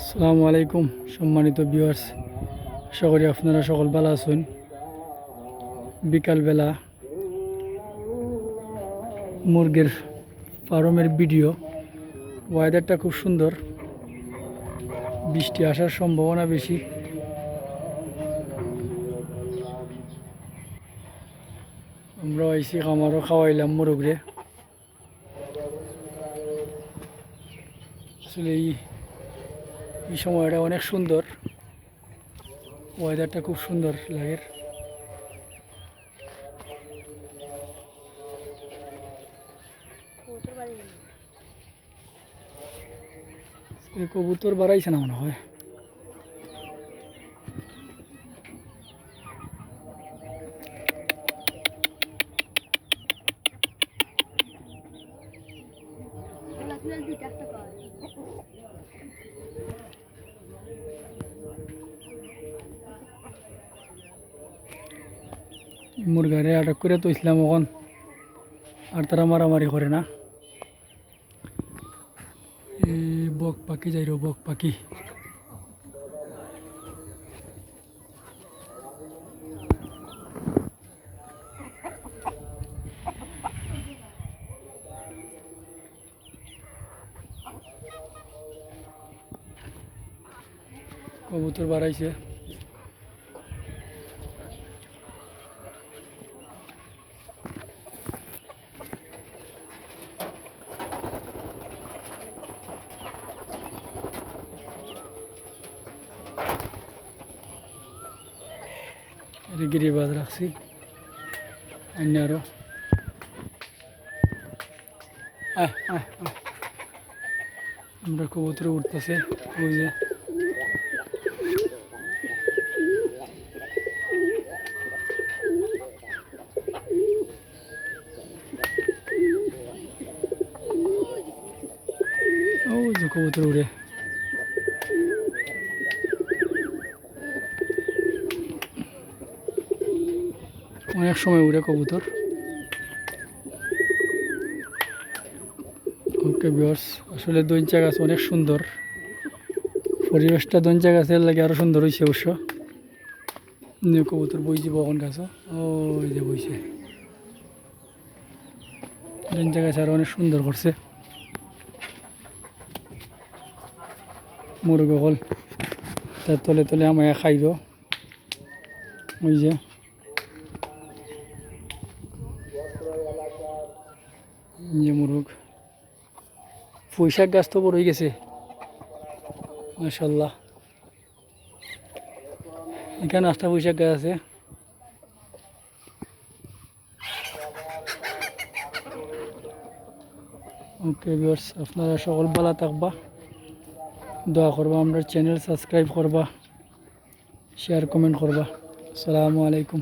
আসসালামু আলাইকুম, সম্মানিত ভিউয়ার্স আশা করি আপনারা সকল ভালো আছেন। বিকালবেলা মুরগের ফার্মের ভিডিও ওয়েদারটা খুব সুন্দর। বৃষ্টি আসার সম্ভাবনা বেশি। আমরা আইসি খামারও খাওয়াইলাম মুরগরে। আসলে এই এই সময়টা অনেক সুন্দর। ওয়েদারটা খুব সুন্দর লাগে কবুতর বাড়াইছে না মনে হয়? মুরগারে আটক করে তো ইসলাম এখন আর তারা মারামারি করে না। এই বক পাখি যাই বক পাখি কবুতর বাড়াইছে এটা গিরিবাদ রাখছি অন্য আরও আয়, আয়, আয়। আমরা কবুতর উঠতেছে ওই যে ওই যে কবুতর উড়ে অনেক সময় উড়ে কবুতর। ওকে বিয়স আসলে দইঞ্চা গাছ অনেক সুন্দর। পরিবেশটা দইঞ্চা গাছের লাগে আরও সুন্দর হয়েছে অবশ্য। কবুতর বইছি বগন গাছ ওই যে বইছে। দইঞ্চা গাছ আরও অনেক সুন্দর করছে। মুরগ হল। তার তলে তলে আমায় খাইব। ওই যে। যে মুরগ। পুঁইশাক গাছ তো বড় হয়ে গেছে। মাসাল্লাহ এখানে আটটা পুঁইশাক গাছ আছে। ওকে ভিউয়ার্স, আপনারা সকল ভালো থাকবা। দোয়া করবা আমরা চ্যানেল সাবস্ক্রাইব করবা। শেয়ার, কমেন্ট করবা। আসসালামু আলাইকুম।